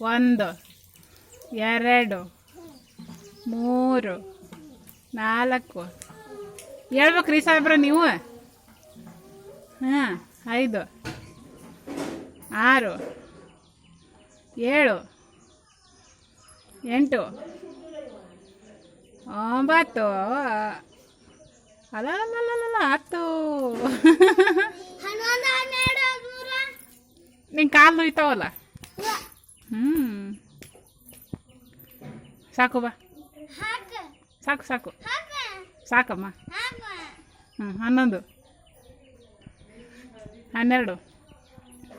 ಒಂದು ಎರಡು ಮೂರು ನಾಲ್ಕು. ಹೇಳ್ಬೇಕ್ರಿ ಸಾಹೇಬ್ರ ನೀವು. ಹಾಂ ಐದು ಆರು ಏಳು ಎಂಟು ಒಂಬತ್ತು. ಅಲ್ಲ ಹತ್ತು. ಹನ್ನೆರಡು ಹದಿಮೂರ. ನಿಂಗೆ ಕಾಲು ನೋಯ್ತಾವಲ್ಲ? ಹ್ಞೂ ಸಾಕು ಬಾ ಸಾಕು ಸಾಕು. ಸಾಕಮ್ಮ. ಹ್ಞೂ ಹನ್ನೊಂದು. ಹನ್ನೆರಡು.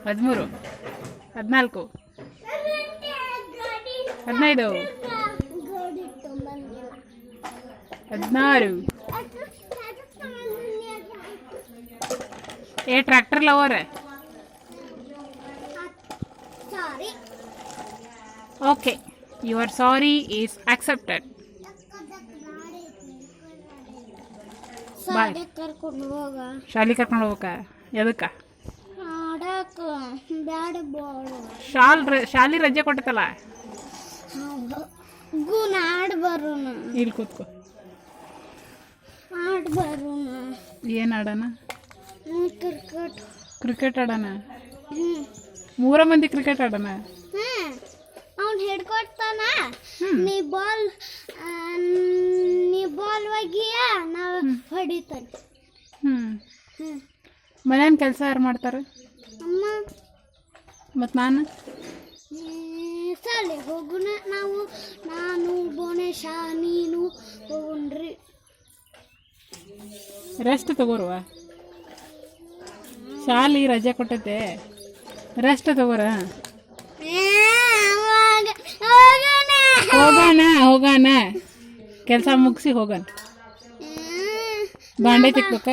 ಹದಿಮೂರು. ಹದಿನಾಲ್ಕು. ಹದಿನೈದು. ಹದಿನಾರು. ಏ tractor lover sorry okay your sorry is accepted ಶಾಲಿ ಕರ್ಕೊಂಡು ಹೋಗ. ಶಾಲೆ ಕರ್ಕೊಂಡು ಹೋಗ್ಬೇಕ ಎದಕ್ಕೆ? ಆಡಾಕ ಬ್ಯಾಡ ಶಾಲ್ ರಜೆ ಕೊಟ್ಟತಲ್ಲ? ಗುಣ ಆಡ್ ಬರೋಣ. ಇಲ್ಲಿ ಕೂತ್ಕೋ. ಆಡ್ ಬರೋಣ. ಏನು ಆಡೋಣ ಕ್ರಿಕೆಟ್. ಕ್ರಿಕೆಟ್ ಆಡೋಣ ಮೂರ ಮಂದಿ ಕ್ರಿಕೆಟ್ ಆಡೋಣ ನೀ ಬಾಲ್ ನೀ ಬಾಲ್ ಒಗಿಯ ನಾವು ಹೊಡಿತಾನೆ. ಹ್ಞೂ ಮನೇನ ಕೆಲಸ ಯಾರು ಮಾಡ್ತಾರೆ? ಅಮ್ಮ. ಮತ್ತು ನಾನು? ಸಾಲಿ ಹೋಗುಣ ನಾವು ನಾನು ಬೋನೇಶ ನೀನು ಹೋಗುಣ್ರಿ. ರೆಸ್ಟ್ ತಗೋರುವ. ಶಾಲಿ ರಜೆ ಕೊಟ್ಟೈತೆ ರೆಸ್ಟ್ ತಗೋರ? ಹೋಗೋಣ ಹೋಗೋಣ. ಕೆಲಸ ಮುಗಿಸಿ ಹೋಗೋಣ. ಬಾಂಡೆ ತಿಕ್ಬೇಕ?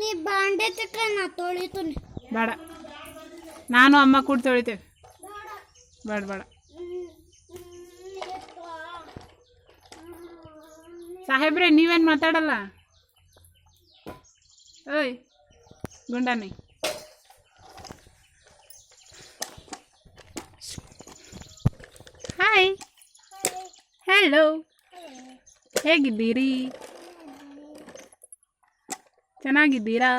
ನೀ ಬಾಂಡೆ ತಿಕ್ಕ ನಾ ತೊಳಿತೀನಿ. ಬೇಡ. ನಾನು ಅಮ್ಮ ಕೂಡ ತೊಳಿತೇವೆ. ಬೇಡ ಬೇಡ. ಸಾಹೇಬ್ರೆ ನೀವೇನು ಮಾತಾಡಲ್ಲ? ಓಯ್ ಗುಂಡಾನಿ ಹಾಯ್ ಹಲೋ ಹೇಗಿದ್ದೀರಿ ಚೆನ್ನಾಗಿದ್ದೀರಾ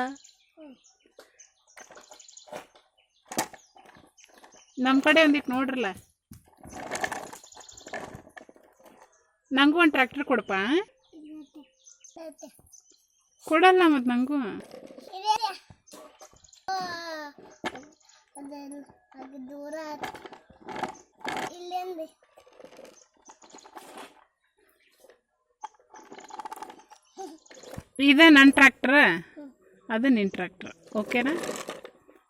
ನಮ್ಮ ಕಡೆ ಒಂದಿಟ್ಟು ನೋಡ್ರಲ್ಲ. ನಂಗೂ ಒಂದು ಟ್ರ್ಯಾಕ್ಟರ್ ಕೊಡಪ್ಪ ಕೊಡಲ್ಲ ಮತ್ತು ನಂಗೂ. ಅದು ದೂರ ಇದೆ ನನ್ನ ಟ್ರ್ಯಾಕ್ಟ್ರ ಅದು ನಿನ್ನ ಟ್ರ್ಯಾಕ್ಟ್ರ್ ಓಕೆನಾ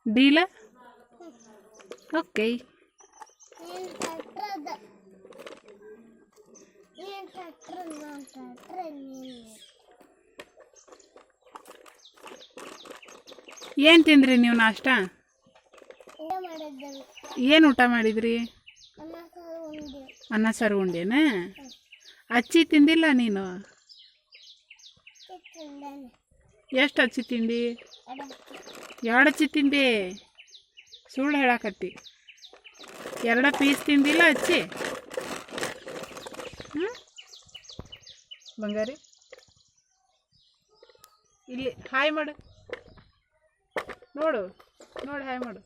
ಡೀಲ ಓಕೆ ಏನ್ ತಿಂದ್ರಿ ನೀವು ನಾಷ್ಟ? ಏನು ಊಟ ಮಾಡಿದ್ರಿ? ಅನ್ನ ಸಾರು ಉಂಡೇನ ಅಚ್ಚಿ ತಿಂದಿಲ್ಲ ನೀನು? ಎಷ್ಟು ಅಚ್ಚಿ ತಿಂಡಿ ಎರಡು ಅಚ್ಚಿ ತಿಂದಿ. ಸುಳ್ಳು ಹೇಳಕತ್ತಿ. ಎರಡು ಪೀಸ್ ತಿಂದಿಲ್ಲ ಅಚ್ಚಿ? ಹ್ಞೂ ಬಂಗಾರಿ? ಇಲ್ಲಿ, ಹಾಯ್ ಮಾಡು. ನೋಡು, ನೋಡಿ, ಹಾಯ್ ಮಾಡು.